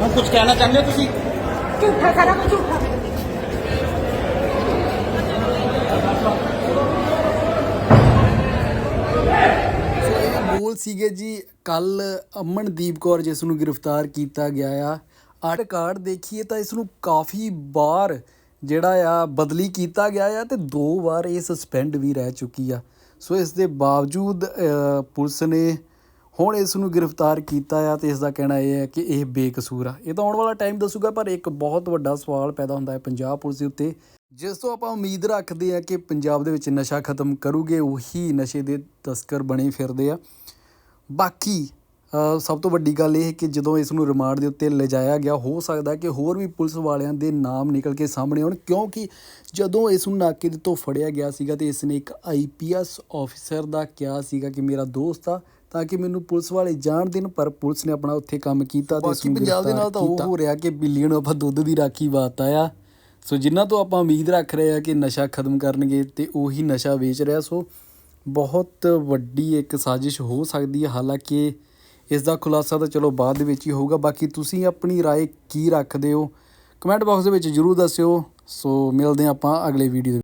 ਹੁਣ ਕੁਝ ਕਹਿਣਾ ਚਾਹੁੰਦੇ ਹੋ ਤੁਸੀਂ? ਝੂਠਾ ਸਾਰਾ ਕੁਝ ਝੂਠਾ। ਬੋਲ ਸੀਗੇ ਜੀ ਕੱਲ ਅਮਨਦੀਪ ਕੌਰ ਜਿਸ ਨੂੰ ਗ੍ਰਿਫਤਾਰ ਕੀਤਾ ਗਿਆ ਆ ਆਟ ਕਾਰਡ ਦੇਖੀਏ ਤਾਂ ਇਸ ਨੂੰ ਕਾਫੀ ਵਾਰ ਜਿਹੜਾ ਆ ਬਦਲੀ ਕੀਤਾ ਗਿਆ ਆ ਤੇ ਦੋ ਵਾਰ ਇਹ ਸਸਪੈਂਡ ਵੀ ਰਹਿ ਚੁੱਕੀ ਆ। ਸੋ ਇਸ ਦੇ ਬਾਵਜੂਦ ਪੁਲਿਸ ਨੇ ਹੁਣ ਇਸ ਨੂੰ ਗ੍ਰਿਫਤਾਰ ਕੀਤਾ ਆ ਤੇ ਇਸ ਦਾ ਕਹਿਣਾ ਇਹ ਹੈ ਕਿ ਇਹ ਬੇਕਸੂਰ ਆ। ਇਹ ਤਾਂ ਆਉਣ ਵਾਲਾ ਟਾਈਮ ਦੱਸੂਗਾ, ਪਰ ਇੱਕ ਬਹੁਤ ਵੱਡਾ ਸਵਾਲ ਪੈਦਾ ਹੁੰਦਾ ਹੈ ਪੰਜਾਬ ਪੁਲਿਸ ਦੇ ਉੱਤੇ। ਜਿਸ ਤੋਂ ਆਪਾਂ ਉਮੀਦ ਰੱਖਦੇ ਆ ਕਿ ਪੰਜਾਬ ਦੇ ਵਿੱਚ ਨਸ਼ਾ ਖਤਮ ਕਰੂਗੇ, ਉਹੀ ਨਸ਼ੇ ਦੇ ਤਸਕਰ ਬਣੇ ਫਿਰਦੇ ਆ। ਬਾਕੀ ਸਭ ਤੋਂ ਵੱਡੀ ਗੱਲ ਇਹ ਹੈ ਕਿ ਜਦੋਂ ਇਸ ਨੂੰ ਰਿਮਾਂਡ ਦੇ ਉੱਤੇ ਲਿਜਾਇਆ ਗਿਆ ਹੋ ਸਕਦਾ ਕਿ ਹੋਰ ਵੀ ਪੁਲਿਸ ਵਾਲਿਆਂ ਦੇ ਨਾਮ ਨਿਕਲ ਕੇ ਸਾਹਮਣੇ ਆਉਣ ਕਿਉਂਕਿ ਜਦੋਂ ਇਸ ਨੂੰ ਨਾਕੇ ਦੇ ਤੋਂ ਫੜਿਆ ਗਿਆ ਸੀਗਾ ਤੇ ਇਸ ਨੇ ਇੱਕ ਆਈਪੀਐਸ ਆਫੀਸਰ ਦਾ ਕਿਹਾ ਸੀਗਾ ਕਿ ਮੇਰਾ ਦੋਸਤ ਆ ਤਾਂ ਕਿ ਮੈਨੂੰ ਪੁਲਿਸ ਵਾਲੇ ਜਾਣ ਦੇਣ ਪਰ ਪੁਲਿਸ ਨੇ ਆਪਣਾ ਉੱਥੇ ਕੰਮ ਕੀਤਾ ਤੇ ਇਸ ਨੂੰ ਪੰਜਾਬ ਦੇ ਨਾਲ ਤਾਂ ਉਹ ਹੋ ਰਿਹਾ ਕਿ ਬਿੱਲੀਆਂ ਨੂੰ ਆਪਾਂ ਦੁੱਧ ਦੀ ਰਾਖੀ ਬਾਤਾ ਆ। ਸੋ ਜਿਨ੍ਹਾਂ ਤੋਂ ਆਪਾਂ ਉਮੀਦ ਰੱਖ ਰਹੇ ਆ ਕਿ ਨਸ਼ਾ ਖਤਮ ਕਰਨਗੇ ਤੇ ਉਹੀ ਨਸ਼ਾ ਵੇਚ ਰਿਹਾ ਸੋ ਬਹੁਤ ਵੱਡੀ ਇੱਕ ਸਾਜ਼ਿਸ਼ ਹੋ ਸਕਦੀ ਹੈ। ਹਾਲਾਂਕਿ ਇਸ ਦਾ ਖੁਲਾਸਾ ਤਾਂ ਚਲੋ ਬਾਅਦ ਦੇ ਵਿੱਚ ਹੀ ਹੋਊਗਾ ਬਾਕੀ ਤੁਸੀਂ ਆਪਣੀ رائے ਕੀ ਰੱਖਦੇ ਹੋ ਕਮੈਂਟ ਬਾਕਸ ਦੇ ਵਿੱਚ ਜਰੂਰ ਦੱਸਿਓ ਸੋ ਮਿਲਦੇ ਹਾਂ ਆਪਾਂ ਅਗਲੇ ਵੀਡੀਓ ਦੇ